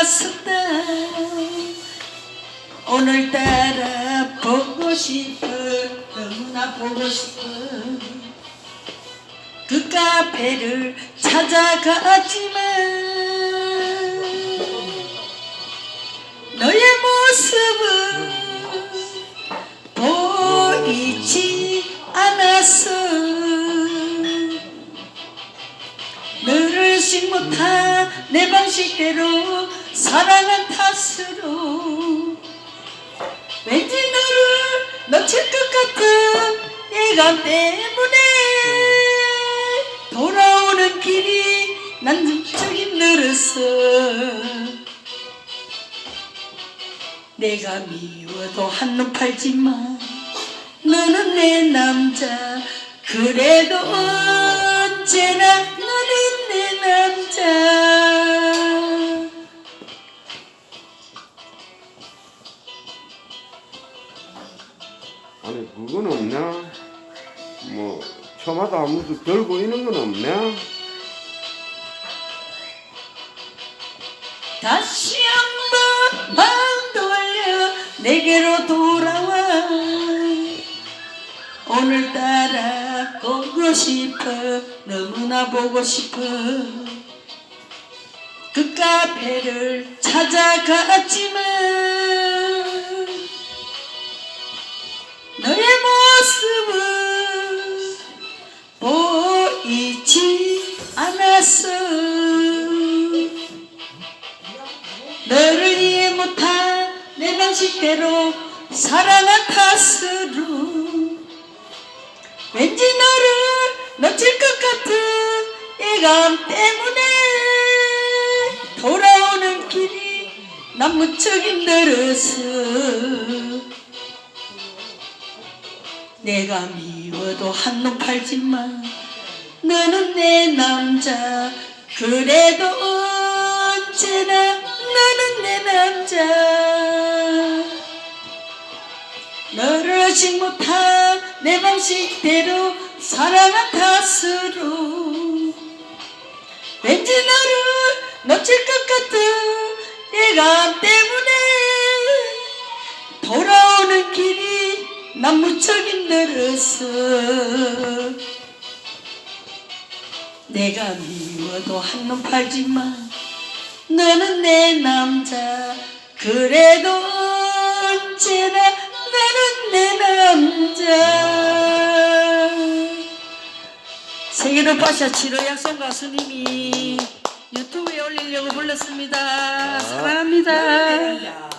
왔었다. 오늘따라 보고 싶어 너무나 보고 싶어 그 카페를 찾아갔지만 너의 모습은 보이지 않았어. 너를 식 못한 내 방식대로 사랑한 탓으로. 왠지 너를 놓칠 것 같은 예감 때문에 돌아오는 길이 난 저기 늘었어 내가 미워도 한눈 팔지만 너는 내 남자. 그래도 언제나 너는 내 남자 아니 그건 없냐? 뭐 처마다 아무도 별 보이는 건 없냐? 다시 한번 마음 돌려 내게로 돌아와 오늘따라 보고 싶어 너무나 보고 싶어 그 카페를 찾아갔지만 너의 모습은 보이지 않았어. 너를 이해 못한 내 방식대로 사랑한 탓으로 왠지 너를 놓칠 것 같은 예감 때문에 돌아오는 길이 난 무척 힘들어 내가 미워도 한눈 팔지만 너는 내 남자. 그래도 언제나 너는 내 남자. 너를 식 못한 내 방식대로 사랑한 탓으로 왠지 너를 놓칠 것 같은 예감 난 무척 힘들었어 내가 미워도 한눈 팔지만 너는 내 남자. 그래도 언제나 너는 내 남자. 세계로 파샤치로 약속 가수님이 유튜브에 올리려고 불렀습니다. 사랑합니다